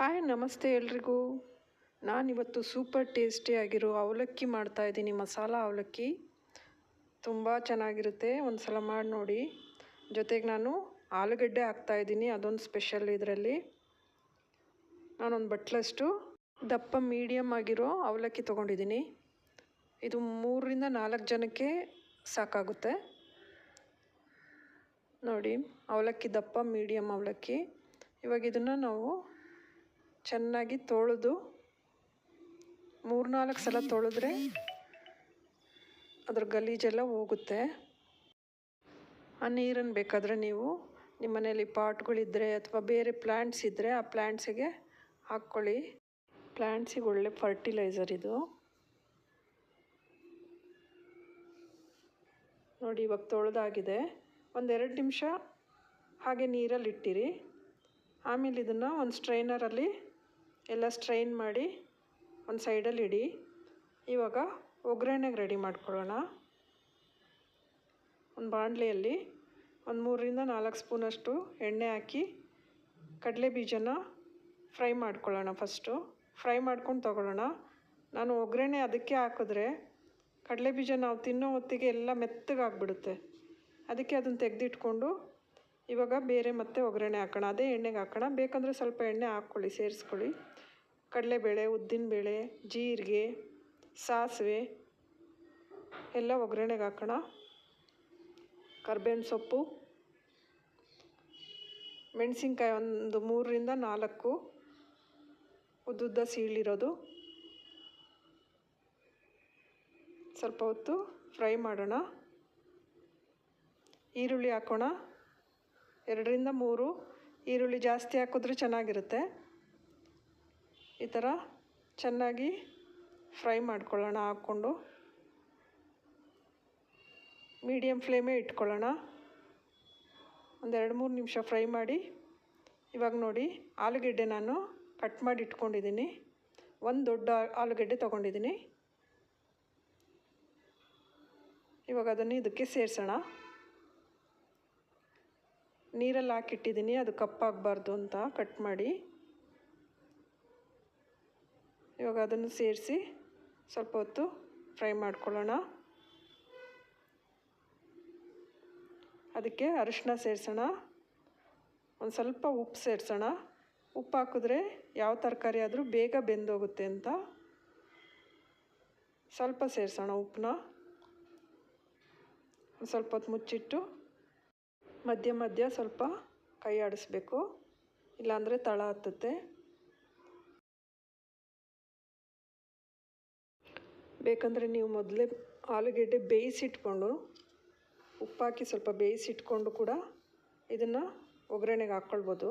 Hi, ನಮಸ್ತೆ ಎಲ್ರಿಗೂ. ನಾನಿವತ್ತು ಸೂಪರ್ ಟೇಸ್ಟಿಯಾಗಿರೋ ಅವಲಕ್ಕಿ ಮಾಡ್ತಾಯಿದ್ದೀನಿ ಮಸಾಲ ಅವಲಕ್ಕಿ. ತುಂಬ ಚೆನ್ನಾಗಿರುತ್ತೆ ಒಂದು ಸಲ ಮಾಡಿ ನೋಡಿ. ಜೊತೆಗೆ ನಾನು ಆಲೂಗಡ್ಡೆ ಹಾಕ್ತಾಯಿದ್ದೀನಿ ಅದೊಂದು ಸ್ಪೆಷಲ್ ಇದರಲ್ಲಿ. ನಾನೊಂದು ಬಟ್ಲಷ್ಟು ದಪ್ಪ ಮೀಡಿಯಮ್ ಆಗಿರೋ ಅವಲಕ್ಕಿ ತೊಗೊಂಡಿದ್ದೀನಿ. ಇದು ಮೂರರಿಂದ ನಾಲ್ಕು ಜನಕ್ಕೆ ಸಾಕಾಗುತ್ತೆ. ನೋಡಿ, ಅವಲಕ್ಕಿ ದಪ್ಪ ಮೀಡಿಯಮ್ ಅವಲಕ್ಕಿ. ಇವಾಗ ಇದನ್ನು ನಾವು ಚೆನ್ನಾಗಿ ತೊಳೆದು ಮೂರ್ನಾಲ್ಕು ಸಲ ತೊಳೆದ್ರೆ ಅದ್ರ ಗಲೀಜೆಲ್ಲ ಹೋಗುತ್ತೆ. ಆ ನೀರನ್ನು ಬೇಕಾದರೆ ನೀವು ನಿಮ್ಮ ಮನೇಲಿ ಪಾಟ್ಗಳಿದ್ದರೆ ಅಥವಾ ಬೇರೆ ಪ್ಲ್ಯಾಂಟ್ಸ್ ಇದ್ದರೆ ಆ ಪ್ಲ್ಯಾಂಟ್ಸಿಗೆ ಹಾಕ್ಕೊಳ್ಳಿ. ಪ್ಲ್ಯಾಂಟ್ಸಿಗೆ ಒಳ್ಳೆ ಫರ್ಟಿಲೈಸರ್ ಇದು. ನೋಡಿ, ಇವಾಗ ತೊಳೆದಾಗಿದೆ. ಒಂದೆರಡು ನಿಮಿಷ ಹಾಗೆ ನೀರಲ್ಲಿ ಇಟ್ಟಿರಿ. ಆಮೇಲೆ ಇದನ್ನು ಒಂದು ಸ್ಟ್ರೈನರಲ್ಲಿ ಎಲ್ಲ ಸ್ಟ್ರೈನ್ ಮಾಡಿ ಒಂದು ಸೈಡಲ್ಲಿ ಇಡಿ. ಇವಾಗ ಒಗ್ಗರಣೆಗೆ ರೆಡಿ ಮಾಡ್ಕೊಳ್ಳೋಣ. ಒಂದು ಬಾಣಲೆಯಲ್ಲಿ ಒಂದು ಮೂರರಿಂದ ನಾಲ್ಕು ಸ್ಪೂನಷ್ಟು ಎಣ್ಣೆ ಹಾಕಿ ಕಡಲೆ ಬೀಜನ ಫ್ರೈ ಮಾಡ್ಕೊಳ್ಳೋಣ ಫಸ್ಟು ಫ್ರೈ ಮಾಡ್ಕೊಂಡು ತೊಗೊಳ್ಳೋಣ. ನಾನು ಒಗ್ಗರಣೆ ಅದಕ್ಕೆ ಹಾಕಿದ್ರೆ ಕಡಲೆ ಬೀಜ ನಾವು ತಿನ್ನೋ ಹೊತ್ತಿಗೆ ಎಲ್ಲ ಮೆತ್ತಗಾಗ್ಬಿಡುತ್ತೆ. ಅದಕ್ಕೆ ಅದನ್ನು ತೆಗೆದಿಟ್ಕೊಂಡು ಇವಾಗ ಬೇರೆ ಮತ್ತೆ ಒಗ್ಗರಣೆ ಹಾಕೋಣ. ಅದೇ ಎಣ್ಣೆಗೆ ಹಾಕೋಣ. ಬೇಕಂದರೆ ಸ್ವಲ್ಪ ಎಣ್ಣೆ ಹಾಕ್ಕೊಳ್ಳಿ, ಸೇರಿಸ್ಕೊಳ್ಳಿ. ಕಡಲೆಬೇಳೆ, ಉದ್ದಿನಬೇಳೆ, ಜೀರಿಗೆ, ಸಾಸಿವೆ ಎಲ್ಲ ಒಗ್ಗರಣೆಗೆ ಹಾಕೋಣ. ಕರ್ಬೇವಿನ ಸೊಪ್ಪು, ಮೆಣಸಿನ್ಕಾಯಿ ಒಂದು ಮೂರರಿಂದ ನಾಲ್ಕು, ಉದ್ದುದ್ದ ಸೀಳಿರೋದು ಸ್ವಲ್ಪ ಹೊತ್ತು ಫ್ರೈ ಮಾಡೋಣ. ಈರುಳ್ಳಿ ಹಾಕೋಣ. ಎರಡರಿಂದ ಮೂರು ಈರುಳ್ಳಿ ಜಾಸ್ತಿ ಹಾಕಿದ್ರೆ ಚೆನ್ನಾಗಿರುತ್ತೆ. ಈ ಥರ ಚೆನ್ನಾಗಿ ಫ್ರೈ ಮಾಡ್ಕೊಳ್ಳೋಣ, ಹಾಕ್ಕೊಂಡು. ಮೀಡಿಯಮ್ ಫ್ಲೇಮೇ ಇಟ್ಕೊಳ್ಳೋಣ. ಒಂದೆರಡು ಮೂರು ನಿಮಿಷ ಫ್ರೈ ಮಾಡಿ. ಇವಾಗ ನೋಡಿ, ಆಲೂಗೆಡ್ಡೆ ನಾನು ಕಟ್ ಮಾಡಿ ಇಟ್ಕೊಂಡಿದ್ದೀನಿ. ಒಂದು ದೊಡ್ಡ ಆಲೂಗೆಡ್ಡೆ ತೊಗೊಂಡಿದ್ದೀನಿ. ಇವಾಗ ಅದನ್ನು ಇದಕ್ಕೆ ಸೇರಿಸೋಣ. ನೀರಲ್ಲಿ ಹಾಕಿಟ್ಟಿದ್ದೀನಿ, ಅದು ಕಪ್ಪಾಗಬಾರ್ದು ಅಂತ ಕಟ್ ಮಾಡಿ. ಇವಾಗ ಅದನ್ನು ಸೇರಿಸಿ ಸ್ವಲ್ಪ ಹೊತ್ತು ಫ್ರೈ ಮಾಡ್ಕೊಳ್ಳೋಣ. ಅದಕ್ಕೆ ಅರಿಶಿನ ಸೇರಿಸೋಣ. ಒಂದು ಸ್ವಲ್ಪ ಉಪ್ಪು ಸೇರಿಸೋಣ. ಉಪ್ಪು ಹಾಕಿದ್ರೆ ಯಾವ ತರಕಾರಿ ಆದರೂ ಬೇಗ ಬೆಂದೋಗುತ್ತೆ ಅಂತ. ಸ್ವಲ್ಪ ಸೇರಿಸೋಣ ಉಪ್ಪನ್ನ. ಒಂದು ಸ್ವಲ್ಪ ಹೊತ್ತು ಮುಚ್ಚಿಟ್ಟು ಮಧ್ಯ ಮಧ್ಯ ಸ್ವಲ್ಪ ಕೈ ಆಡಿಸ್ಬೇಕು, ಇಲ್ಲಾಂದರೆ ತಳ ಹತ್ತುತ್ತೆ. ಬೇಕಂದರೆ ನೀವು ಮೊದಲೇ ಆಲೂಗೆಡ್ಡೆ ಬೇಯಿಸಿಟ್ಕೊಂಡು, ಉಪ್ಪಾಕಿ ಸ್ವಲ್ಪ ಬೇಯಿಸಿಟ್ಕೊಂಡು ಕೂಡ ಇದನ್ನು ಒಗ್ಗರಣೆಗೆ ಹಾಕ್ಕೊಳ್ಬೋದು.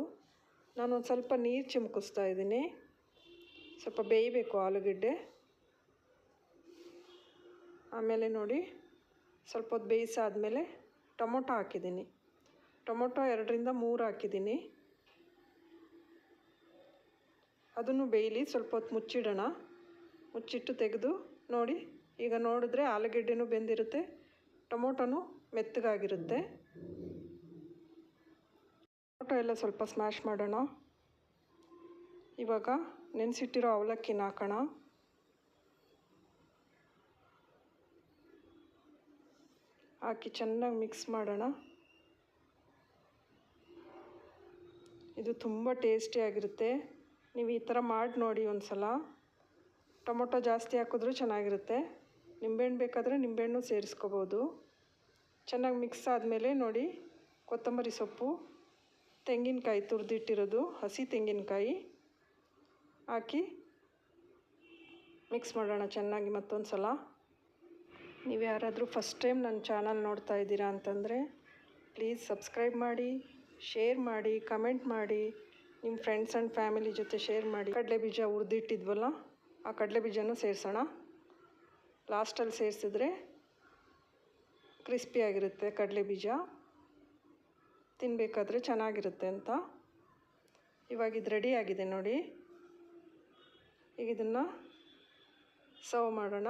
ನಾನು ಒಂದು ಸ್ವಲ್ಪ ನೀರು ಚಿಮುಕಿಸ್ತಾ ಇದ್ದೀನಿ. ಸ್ವಲ್ಪ ಬೇಯಬೇಕು ಆಲೂಗೆಡ್ಡೆ. ಆಮೇಲೆ ನೋಡಿ, ಸ್ವಲ್ಪ ಹೊತ್ತು ಬೇಯಿಸಾದ್ಮೇಲೆ ಟೊಮೊಟೊ ಹಾಕಿದ್ದೀನಿ. ಟೊಮೊಟೊ ಎರಡರಿಂದ ಮೂರು ಹಾಕಿದ್ದೀನಿ. ಅದನ್ನು ಬೇಯಲಿ, ಸ್ವಲ್ಪ ಹೊತ್ತು ಮುಚ್ಚಿಡೋಣ. ಮುಚ್ಚಿಟ್ಟು ತೆಗೆದು ನೋಡಿ, ಈಗ ನೋಡಿದ್ರೆ ಆಲೂಗೆಡ್ಡೆನೂ ಬೆಂದಿರುತ್ತೆ, ಟೊಮೊಟೊನೂ ಮೆತ್ತಗಾಗಿರುತ್ತೆ. ಟೊಮೊಟೊ ಎಲ್ಲ ಸ್ವಲ್ಪ ಸ್ಮ್ಯಾಶ್ ಮಾಡೋಣ. ಇವಾಗ ನೆನೆಸಿಟ್ಟಿರೋ ಅವಲಕ್ಕಿನ ಹಾಕೋಣ. ಹಾಕಿ ಚೆನ್ನಾಗಿ ಮಿಕ್ಸ್ ಮಾಡೋಣ. ಇದು ತುಂಬ ಟೇಸ್ಟಿಯಾಗಿರುತ್ತೆ ನೀವು ಈ ಥರ ಮಾಡಿ ನೋಡಿ ಒಂದು ಸಲ ಟೊಮೊಟೊ ಜಾಸ್ತಿ ಹಾಕಿದ್ರೂ ಚೆನ್ನಾಗಿರುತ್ತೆ. ನಿಂಬೆಹಣ್ಣು ಬೇಕಾದರೆ ನಿಂಬೆಹಣ್ಣು ಸೇರಿಸ್ಕೋಬೋದು. ಚೆನ್ನಾಗಿ ಮಿಕ್ಸ್ ಆದಮೇಲೆ ನೋಡಿ, ಕೊತ್ತಂಬರಿ ಸೊಪ್ಪು, ತೆಂಗಿನಕಾಯಿ ತುರಿದಿಟ್ಟಿರೋದು, ಹಸಿ ತೆಂಗಿನಕಾಯಿ ಹಾಕಿ ಮಿಕ್ಸ್ ಮಾಡೋಣ ಚೆನ್ನಾಗಿ ಮತ್ತೊಂದು ಸಲ ನೀವು ಯಾರಾದರೂ ಫಸ್ಟ್ ಟೈಮ್ ನನ್ನ ಚಾನಲ್ ನೋಡ್ತಾ ಇದ್ದೀರಾ ಅಂತಂದರೆ, ಪ್ಲೀಸ್ ಸಬ್ಸ್ಕ್ರೈಬ್ ಮಾಡಿ. ಶೇರ್ ಮಾಡಿ ಕಮೆಂಟ್ ಮಾಡಿ ನಿಮ್ಮ ಫ್ರೆಂಡ್ಸ್ ಆ್ಯಂಡ್ ಫ್ಯಾಮಿಲಿ ಜೊತೆ ಶೇರ್ ಮಾಡಿ. ಕಡಲೆ ಬೀಜ ಹುರಿದಿಟ್ಟಿದ್ವಲ್ಲ, ಆ ಕಡಲೆ ಬೀಜನೂ ಸೇರಿಸೋಣ. ಲಾಸ್ಟಲ್ಲಿ ಸೇರಿಸಿದ್ರೆ ಕ್ರಿಸ್ಪಿಯಾಗಿರುತ್ತೆ ಕಡಲೆ ಬೀಜ. ತಿನ್ನಬೇಕಾದ್ರೆ ಚೆನ್ನಾಗಿರುತ್ತೆ ಅಂತ. ಇವಾಗ ಇದು ರೆಡಿ ಆಗಿದೆ ನೋಡಿ. ಈಗ ಇದನ್ನು ಸರ್ವ್ ಮಾಡೋಣ.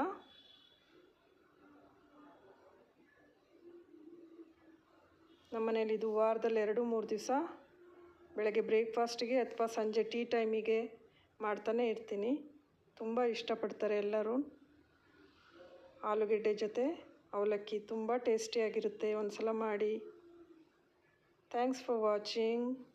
ನಮ್ಮ ಮನೇಲಿ ಇದು ವಾರದಲ್ಲಿ ಎರಡು, ಮೂರು ದಿವಸ ಬೆಳಗ್ಗೆ ಬ್ರೇಕ್ಫಾಸ್ಟಿಗೆ ಅಥವಾ ಸಂಜೆ ಟೀ ಟೈಮಿಗೆ ಮಾಡ್ತಾನೆ ಇರ್ತೀನಿ. ತುಂಬ ಇಷ್ಟಪಡ್ತಾರೆ ಎಲ್ಲರೂ. ಆಲೂಗೆಡ್ಡೆ ಜೊತೆ ಅವಲಕ್ಕಿ ತುಂಬ ಟೇಸ್ಟಿಯಾಗಿರುತ್ತೆ. ಒಂದು ಸಲ ಮಾಡಿ. Thanks for watching.